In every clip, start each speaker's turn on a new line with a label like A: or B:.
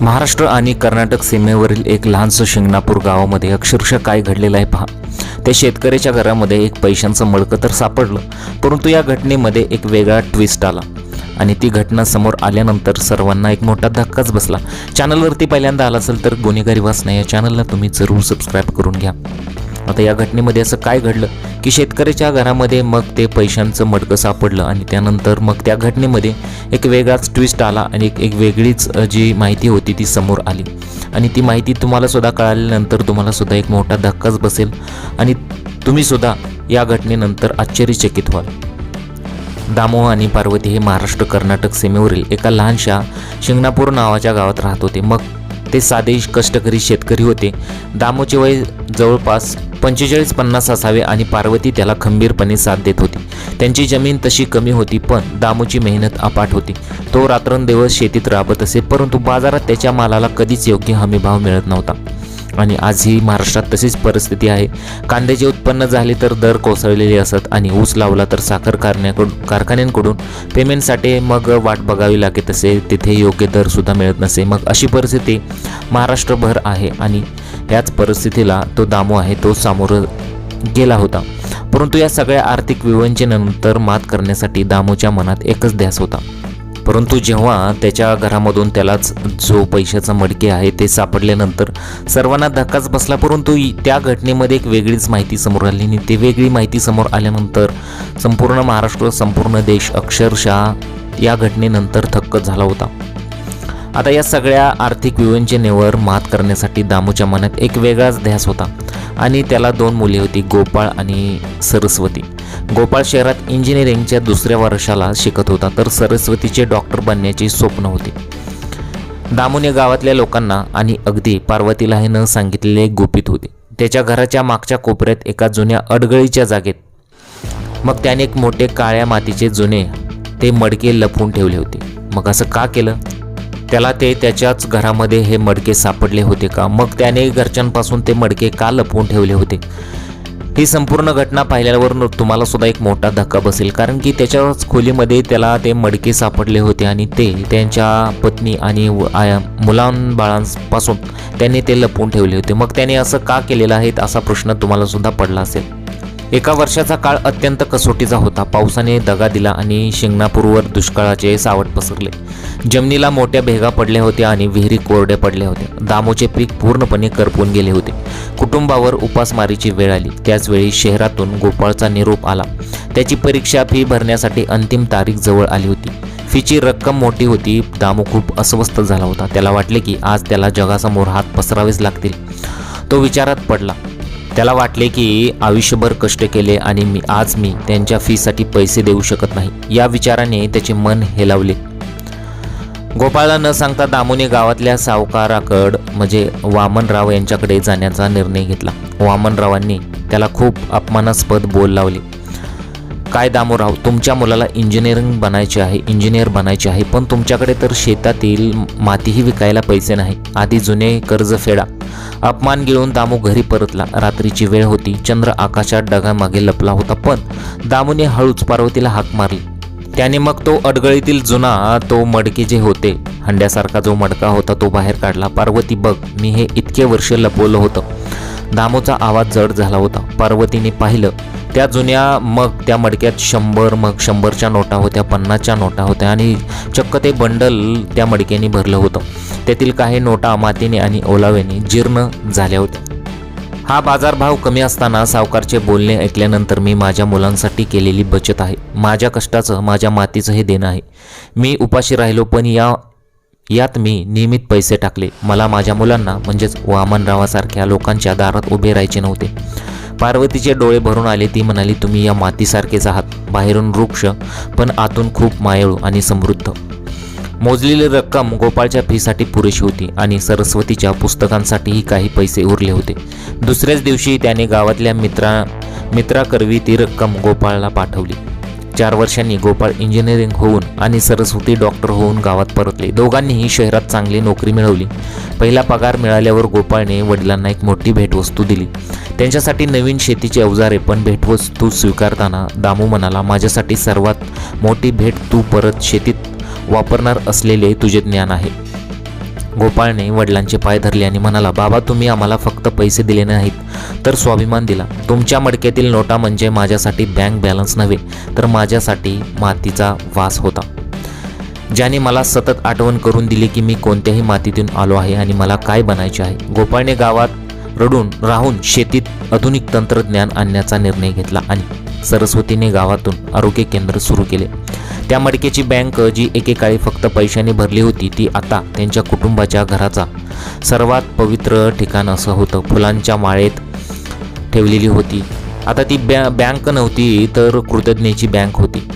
A: महाराष्ट्र आणि कर्नाटक सीमेवरील एक लहानसं शिंगणापूर गावामध्ये अक्षरशः काय घडलेलं आहे पहा. त्या शेतकऱ्याच्या घरामध्ये एक पैशांचं मडकं तर सापडलं परंतु या घटनेमध्ये एक वेगळा ट्विस्ट आला. आणि ती घटना समोर आल्यानंतर सर्वांना एक मोठा धक्काच बसला. चॅनलवरती पहिल्यांदा आला असेल तर गुन्हेगारी वाचना या चॅनलला तुम्ही जरूर सबस्क्राईब करून घ्या. आता या घटनेमध्ये असं काय घडलं की शेतकऱ्याच्या घरामध्ये मग ते पैशांचं मडकं सापडलं आणि त्यानंतर मग त्या घटनेमध्ये एक वेगळाच ट्विस्ट आला आणि एक एक वेगळीच जी माहिती होती ती समोर आली. आणि ती माहिती तुम्हाला सुद्धा कळाल्यानंतर तुम्हाला सुद्धा एक मोठा धक्काच बसेल आणि तुम्ही सुद्धा या घटनेनंतर आश्चर्यचकित व्हाल. दामोह आणि पार्वती हे महाराष्ट्र कर्नाटक सीमेवरील एका लहानशा शिंगणापूर नावाच्या गावात राहत होते. मग ते साधे कष्टकरी शेतकरी होते. दामोचे वय जवळपास पंचेचाळीस पन्नास असावे आणि पार्वती त्याला खंबीरपणे साथ देत होती. त्यांची जमीन तशी कमी होती पण दामोची मेहनत अपाट होती. तो रात्रंदिवस शेतीत राबत असे परंतु बाजारात त्याच्या मालाला कधीच योग्य हमीभाव मिळत नव्हता. आणि आजही महाराष्ट्रात तशीच परिस्थिती आहे. कांद्याचे उत्पन्न झाले तर दर कोसळलेले असत आणि ऊस लावला तर साखर कारण्याकडून कारखान्यांकडून पेमेंटसाठी मग वाट बघावी लागत असे. तिथे योग्य दरसुद्धा मिळत नसे. मग अशी परिस्थिती महाराष्ट्रभर आहे आणि याच परिस्थितीला तो दामो आहे तो सामोरं गेला होता. परंतु या सगळ्या आर्थिक विवंचनेनंतर मात करण्यासाठी दामोच्या मनात एकच ध्यास होता. परंतु जेव्हा त्याच्या घरामधून त्यालाच जो पैशाचा मडके आहे ते सापडल्यानंतर सर्वांना धक्काच बसला. परंतु त्या घटनेमध्ये एक वेगळीच माहिती समोर आली आणि ती वेगळी माहिती समोर आल्यानंतर संपूर्ण महाराष्ट्र संपूर्ण देश अक्षरशः या घटनेनंतर थक्क झाला होता. आता या सगळ्या आर्थिक विवंचनेवर मात करण्यासाठी दामूच्या मनात एक वेगळाच ध्यास होता आणि त्याला दोन मुले होती गोपाळ आणि सरस्वती. गोपाळ शहरात इंजिनिअरिंगच्या दुसऱ्या वर्षाला शिकत होता तर सरस्वतीचे डॉक्टर बनण्याचे स्वप्न होते. दामुने गावातल्या लोकांना आणि अगदी पार्वतीला हे न सांगितलेले गुपित होते. त्याच्या घराच्या मागच्या कोपऱ्यात एका जुन्या अडगळीच्या जागेत मग त्याने एक मोठे काळ्या मातीचे जुने ते मडके लपवून ठेवले होते. मग असं का केलं? त्याला ते त्याच्याच घरामध्ये हे मडके सापडले होते का? मग त्याने घरच्यांपासून ते मडके का लपवून ठेवले होते? ही संपूर्ण घटना पाहिल्यावर तुम्हाला सुद्धा एक मोठा धक्का बसेल. कारण की त्याच्याच खोलीमध्ये त्याला ते मडके सापडले होते आणि ते त्यांच्या पत्नी आणि मुलांबाळांपासून त्यांनी ते लपवून ठेवले होते. मग त्याने असं का केलेलं आहे? असा प्रश्न तुम्हाला सुद्धा पडला असेल. एका वर्षाचा काळ अत्यंत कसोटीचा होता. पावसाने दगा दिला आणि शिंगणापूरवर दुष्काळाचे सावट पसरले. जमिनीला मोठ्या भेगा पडल्या होत्या आणि विहिरी कोरड्या पडल्या होत्या. दामोचे पीक पूर्णपणे करपून गेले होते. कुटुंबावर उपासमारीची वेळ आली. त्याचवेळी शहरातून गोपाळचा निरोप आला. त्याची परीक्षा फी भरण्यासाठी अंतिम तारीख जवळ आली होती. फीची रक्कम मोठी होती. दामो खूप अस्वस्थ झाला होता. त्याला वाटले की आज त्याला जगासमोर हात पसरावेच लागतील. तो विचारात पडला. त्याला वाटले की आयुष्यभर कष्ट केले आणि मी आज मी त्यांच्या फीसाठी पैसे देऊ शकत नाही. या विचाराने त्याचे मन हेलावले. गोपाळला न सांगता दामूने गावातल्या सावकाराकड म्हणजे वामनराव यांच्याकडे जाण्याचा निर्णय घेतला. वामनरावांनी त्याला खूप अपमानास्पद बोल लावले. काय दामोराव तुमच्या मुलाला इंजिनिअरिंग बनायचे आहे इंजिनियर बनायचे आहे पण तुमच्याकडे तर शेतातील मातीही विकायला पैसे नाही. आधी जुने कर्ज फेडा. अपमान गिळून दामू घरी परतला. रात्रीची वेळ होती. चंद्र आकाशात ढगामागे लपला होता पण दामूने हळूच पार्वतीला हाक मारली. त्याने मग तो अडगळीतील जुना तो मडके जे होते हंड्यासारखा जो मडका होता तो बाहेर काढला. पार्वती बघ मी हे इतके वर्ष लपवलं होतं. दामोचा आवाज जड झाला होता. पार्वतीने पाहिलं त्या जुन्या मग त्या मडक्यात शंभर मग शंभरच्या नोटा होत्या पन्नासच्या नोटा होत्या आणि चक्क ते बंडल त्या मडक्याने भरलं होतं. त्यातील काही नोटा मातीने आणि ओलाव्याने जीर्ण झाल्या होत्या. हा बाजारभाव कमी असताना सावकारचे बोलणे ऐकल्यानंतर मी माझ्या मुलांसाठी केलेली बचत आहे. माझ्या कष्टाचं माझ्या मातीचं हे देणं आहे. मी उपाशी राहिलो पण या यात मी नियमित पैसे टाकले. मला माझ्या मुलांना म्हणजेच वामनरावासारख्या लोकांच्या दारात उभे राहायचे नव्हते. पार्वतीचे डोळे भरून आले. ती म्हणाली तुम्ही या मातीसारखेच आहात. बाहेरून वृक्ष पण आतून खूप मायळू आणि समृद्ध. मोजलेली रक्कम गोपाळच्या फीसाठी पुरेशी होती आणि सरस्वतीच्या पुस्तकांसाठीही काही पैसे उरले होते. दुसऱ्याच दिवशी त्याने गावातल्या मित्रा मित्राकरवी ती रक्कम गोपाळला पाठवली. चार वर्षांनी गोपाळ इंजिनिअरिंग होऊन आणि सरस्वती डॉक्टर होऊन गावात परतले. दोघांनीही शहरात चांगली नोकरी मिळवली. पहिला पगार मिळाल्यावर गोपाळने वडिलांना एक मोठी भेटवस्तू दिली. त्यांच्यासाठी नवीन शेतीची अवजारे पण भेटवस्तू स्वीकारताना दामू म्हणाला माझ्यासाठी सर्वात मोठी भेट तू परत शेतीत वापरणार असलेले तुझे ज्ञान आहे. गोपाळने वडिलांचे पाय धरले आणि म्हणाला बाबा तुम्ही आम्हाला फक्त पैसे दिले नाहीत तर स्वाभिमान दिला. तुमच्या मडक्यातील नोटा म्हणजे माझ्यासाठी बँक बॅलन्स नव्हे तर माझ्यासाठी मातीचा वास होता. ज्याने मला सतत आठवण करून दिली की मी कोणत्याही मातीतून आलो आहे आणि मला काय बनायचे आहे. गोपाळने गावात रडून राहून शेतीत आधुनिक तंत्रज्ञान आणण्याचा निर्णय घेतला आणि सरस्वतीने गावातून आरोग्य केंद्र सुरू केले. त्या मडकेची बँक जी एकेकाळी फक्त पैशाने भरली होती ती आता त्यांच्या कुटुंबाच्या घराचा. सर्वात पवित्र ठिकाण असं होतं. फुलांच्या माळेत ठेवलेली होती. आता ती बॅ बँक नव्हती तर कृतज्ञेची बँक होती.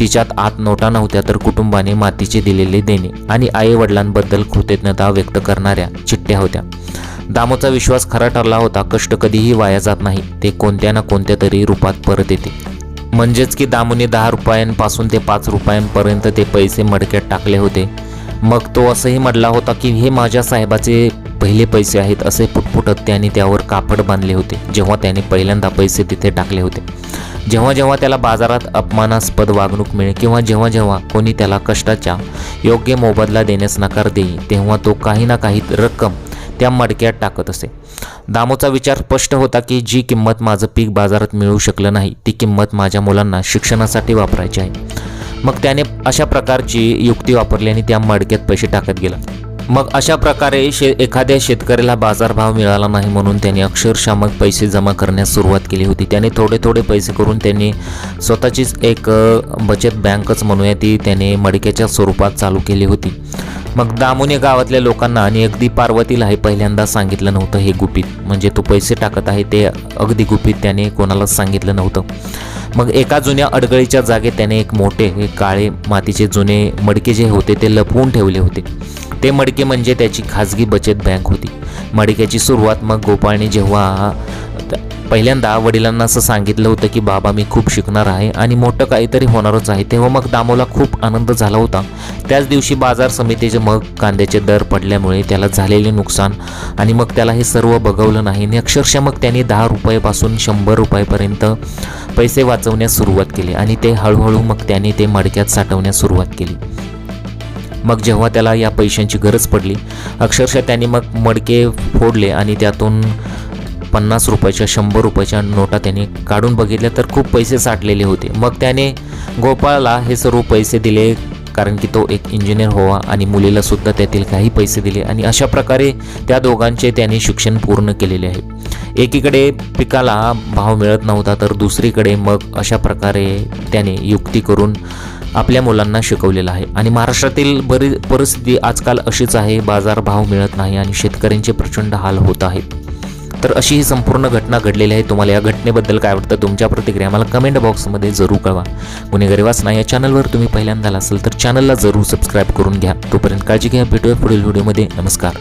A: तिच्यात आत नोटा नव्हत्या तर कुटुंबाने मातीचे दिलेले देणे आणि आई वडिलांबद्दल कृतज्ञता व्यक्त करणाऱ्या चिठ्ठ्या होत्या. दामोचा विश्वास खरा ठरला होता. कष्ट कधीही वाया जात नाही. ते कोणत्या ना कोणत्या तरी रूपात परत येते. म्हणजेच की दामूने दहा रुपयांपासून ते पाच रुपयांपर्यंत ते पैसे मडक्यात टाकले होते. मग तो असंही म्हटला होता की हे माझ्या साहेबाचे पहिले पैसे आहेत असे पुटपुटत त्याने त्यावर कापड बांधले होते जेव्हा त्याने पहिल्यांदा पैसे तिथे टाकले होते. जेव्हा जेव्हा त्याला बाजारात अपमानास्पद वागणूक मिळे किंवा जेव्हा जेव्हा कोणी त्याला कष्टाच्या योग्य मोबदला देण्यास नकार देई तेव्हा तो काही ना काही रक्कम त्या मडक्यात टाकत असे. दामोचा विचार स्पष्ट होता की जी किंमत माझं पीक बाजारात मिळू शकलं नाही ती किंमत माझ्या मुलांना शिक्षणासाठी वापरायची आहे. मग त्याने अशा प्रकारची युक्ती वापरली आणि त्या मडक्यात पैसे टाकत गेला. मग अशा प्रकारे शे एखाद्या शेतकऱ्याला बाजारभाव मिळाला नाही म्हणून त्याने अक्षरशः मग पैसे जमा करण्यास सुरुवात केली होती. त्याने थोडे थोडे पैसे करून त्यांनी स्वतःचीच एक बचत बँकच म्हणूया ती त्याने मडक्याच्या स्वरूपात चालू केली होती. मग दामुने गावातल्या लोकांना आणि अगदी पार्वतीला हे पहिल्यांदा सांगितलं नव्हतं हे गुपित. म्हणजे तो पैसे टाकत आहे ते अगदी गुपित त्याने कोणालाच सांगितलं नव्हतं. मग एका जुन्या अडगळीच्या जागेत त्याने एक मोठे काळे मातीचे जुने मडके जे होते ते लपवून ठेवले होते. ते मडके म्हणजे त्याची खाजगी बचत बँक होती. मडक्याची सुरुवात मग गोपाळने जेव्हा पहिल्यांदा वडिलांना असं सांगितलं होतं की बाबा मी खूप शिकणार आहे आणि मोठं काहीतरी होणारच आहे. तेव्हा मग दामोला खूप आनंद झाला होता. त्याच दिवशी बाजार समितीचे मग कांद्याचे दर पडल्यामुळे त्याला झालेले नुकसान आणि मग त्याला हे सर्व बघवलं नाही आणि अक्षरशः मग त्याने दहा रुपयापासून शंभर रुपयापर्यंत पैसे वाचवण्यास सुरुवात केली आणि ते हळूहळू मग त्याने ते मडक्यात साठवण्यास सुरुवात केली. मग जेव्हा त्याला या पैशांची गरज पडली अक्षरशः त्याने मग मडके फोडले आणि त्यातून पन्नास रुपयाच्या शंभर रुपयाच्या नोटा त्याने काढून बघितल्या तर खूप पैसे साठलेले होते. मग त्याने गोपाळला हे सर्व पैसे दिले कारण की तो एक इंजिनियर होवा आणि मुलीला सुद्धा त्यातील काही पैसे दिले आणि अशा प्रकारे त्या दोघांचे त्याने शिक्षण पूर्ण केलेले आहे. एकीकडे पिकाला भाव मिळत नव्हता तर दुसरीकडे मग अशा प्रकारे त्याने युक्ती करून आपल्या मुलांना शिकवलेलं आहे. आणि महाराष्ट्रातील बरी परिस्थिती आजकाल अशीच आहे बाजार भाव मिळत नाही आणि शेतकऱ्यांचे प्रचंड हाल होत आहेत. तर अशी ही संपूर्ण घटना घडलेली आहे. तुम्हाला या घटनेबद्दल काय वाटतं? तुमच्या प्रतिक्रिया मला कमेंट बॉक्समध्ये जरूर कळवा. गुन्हेगारी वाचना या चॅनलवर तुम्ही पहिल्यांदा असाल तर चॅनलला जरूर सबस्क्राईब करून घ्या. तोपर्यंत काळजी घ्या. भेटूया पुढील व्हिडिओमध्ये नमस्कार.